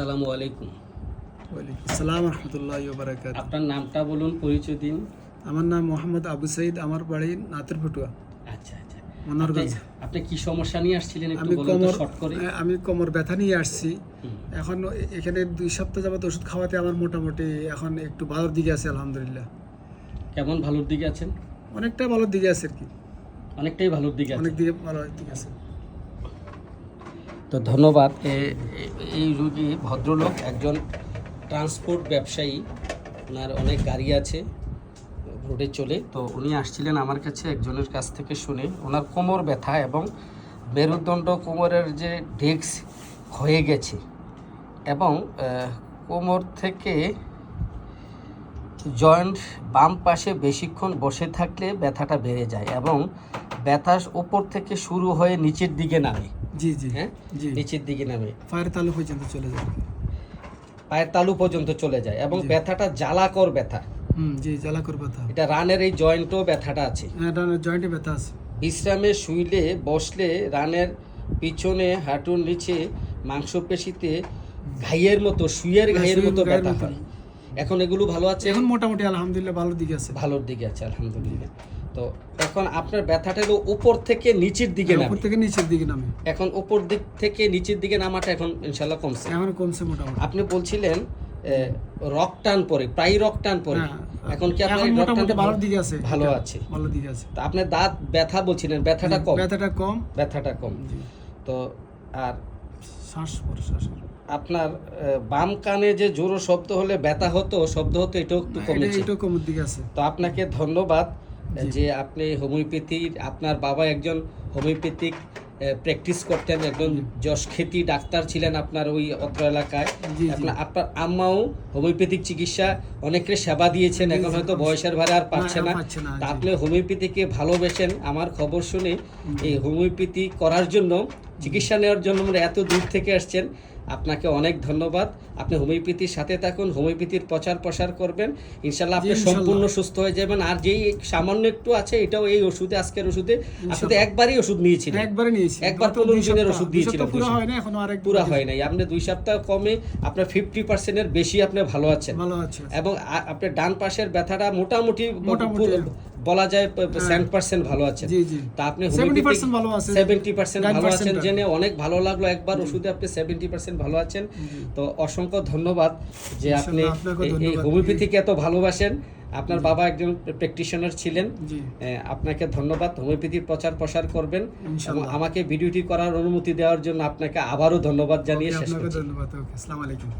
আসসালামু আলাইকুম। আসসালাম রহমতুল্লাহ বারাকাত আপনার নামটা বলুন পরিচয় দিন। আমার নাম মোহাম্মদ আবু সাইদ আমার বাড়ি নাতের ফুটুয়া আচ্ছা আচ্ছা। মনোরগঞ্জ। আপনি- কি সমস্যা নিয়ে আসছিলেন একটু আমি বলুন তো কোমর শর্ট করে? আমি কোমর ব্যথা নিয়ে আসছি। এখন এখানে দুই সপ্তাহ যাবত ওষুধ খাওয়াতে আমার মোটামুটি এখন একটু ভালোর দিকে আছে আলহামদুলিল্লাহ। কেমন ভালোর দিকে আছেন? অনেকটা ভালোর দিকে আছে আর কি। অনেকটাই ভালোর দিকে অনেক দিকে ভালো দিকে আছে। তো ধন্যবাদ। এই রুগী ভদ্রলোক, একজন ট্রান্সপোর্ট ব্যবসায়ী। ওনার অনেক গাড়ি আছে রোডে চলে। তো উনি আসছিলেন আমার কাছে একজনের কাছ থেকে শুনে। ওনার কোমর ব্যথা এবং মেরুদণ্ড কোমরের যে ডেস্ক হয়ে গেছে এবং কোমর থেকে জয়েন্ট বাম পাশে বেশিক্ষণ বসে থাকলে ব্যথাটা বেড়ে যায় এবং ব্যথা ওপর থেকে শুরু হয়ে নিচের দিকে নামে। জি জি হ্যাঁ? জি। নিচের দিকে নামে। ফায়ার তালু পর্যন্ত চলে যাবে পায়ের তালু পর্যন্ত চলে যায় এবং ব্যথাটা জ্বালাকর ব্যথা। হুম জি জ্বালাকর ব্যথা। এটা রানের এই জয়েন্টও ব্যথাটা আছে। হ্যাঁ জয়েন্টে ব্যথা আছে। বিশ্রামে শুইলে বসলে রানের পিছনে হাঁটুর নিচে মাংসপেশিতে ঘাইয়ের মতো শুয়ের ঘাইয়ের মতো ব্যথা হয়। এখন এগুলো ভালো আছে? এখন মোটামুটি আলহামদুলিল্লাহ ভালোর দিকে আছে। ভালোর দিকে আছে আলহামদুলিল্লাহ। তো এখন আপনার ব্যথাটা হলো উপর থেকে নিচের দিকে উপর থেকে নিচের দিকে নামে। এখন উপর দিক থেকে নিচের দিকে নামাটা এখন ইনশাল্লাহ কমছে। এখন কমছে মোটামুটি। আপনি বলছিলেন রক টান পরে প্রায় রক টান পরে। হ্যাঁ। এখন কি আপনার রক টানটা ভালোর দিকে আছে। ভালো আছে? ভালোর দিকে আছে। তো আপনার দাঁত ব্যথা বলছিলেন ব্যথাটা কম? ব্যথাটা কম। ব্যথাটা কম। তো আর শ্বাস প্রশ্বাস আপনার বাম কানে যে জোরো শব্দ হলে ব্যথা হতো শব্দ হতো এটাও একটু এটা কমেছে। এটাও কমের দিকে আছে। তো আপনাকে ধন্যবাদ। যে আপনি হোমিওপ্যাথির আপনার বাবা একজন হোমিওপ্যাথিক প্র্যাকটিস করতেন একজন যশ যশখ্যাতি ডাক্তার ছিলেন আপনার ওই অত্র এলাকায়। আপনার আপনার আম্মাও হোমিওপ্যাথিক চিকিৎসা অনেকের সেবা দিয়েছেন এখন হয়তো বয়সের ভারে আর পাচ্ছে না, আপনি হোমিওপ্যাথিকে ভালোবেসেন আমার খবর শুনে এই হোমিওপ্যাথি করার জন্য চিকিৎসা নেওয়ার জন্য আমরা এত দূর থেকে আসছেন আপনাকে অনেক ধন্যবাদ। আপনি হোমিওপ্যাথির সাথে থাকুন হোমিওপ্যাথির প্রচার প্রসার করবেন। ইনশাল্লাহ আপনি সম্পূর্ণ সুস্থ হয়ে যাবেন। আর যেই সামান্য একটু আছে এটাও এই ওষুধে আজকের ওষুধে আপনি তো একবারই ওষুধ নিয়েছিলেন। একবারে নিয়েছি একবার পনেরো দুই ওষুধ সপ্তাহ পুরো হয় না এখনও আরেক পুরা হয় নাই। আপনি দুই সপ্তাহ কমে আপনার ফিফটি পার্সেন্টের বেশি আপনি ভালো আছেন। ভালো আছে এবং আপনার ডান পাশের ব্যথাটা মোটামুটি মোটামুটি। বলা যায় সেভেন পার্সেন্ট ভালো জি তা আপনি 70% ভালো আছে। সেভেন্টি পার্সেন্ট ভালো আছেন জেনে অনেক ভালো লাগল। একবার ওষুধে আপনি সেভেন্টি পার্সেন্ট ভালো আছেন। তো অসংখ্য ধন্যবাদ যে আপনি এই-। হোমিওপ্যাথিকে এত ভালোবাসেন। আপনার বাবা একজন প্র্যাকটিশনার ছিলেন। আপনাকে ধন্যবাদ। হোমিওপ্যাথির প্রচার প্রসার করবেন। এবং আমাকে ভিডিওটি করার অনুমতি দেওয়ার জন্য আপনাকে আবারও ধন্যবাদ জানিয়ে শেষ করছি। ধন্যবাদ। আসসালামু আলাইকুম।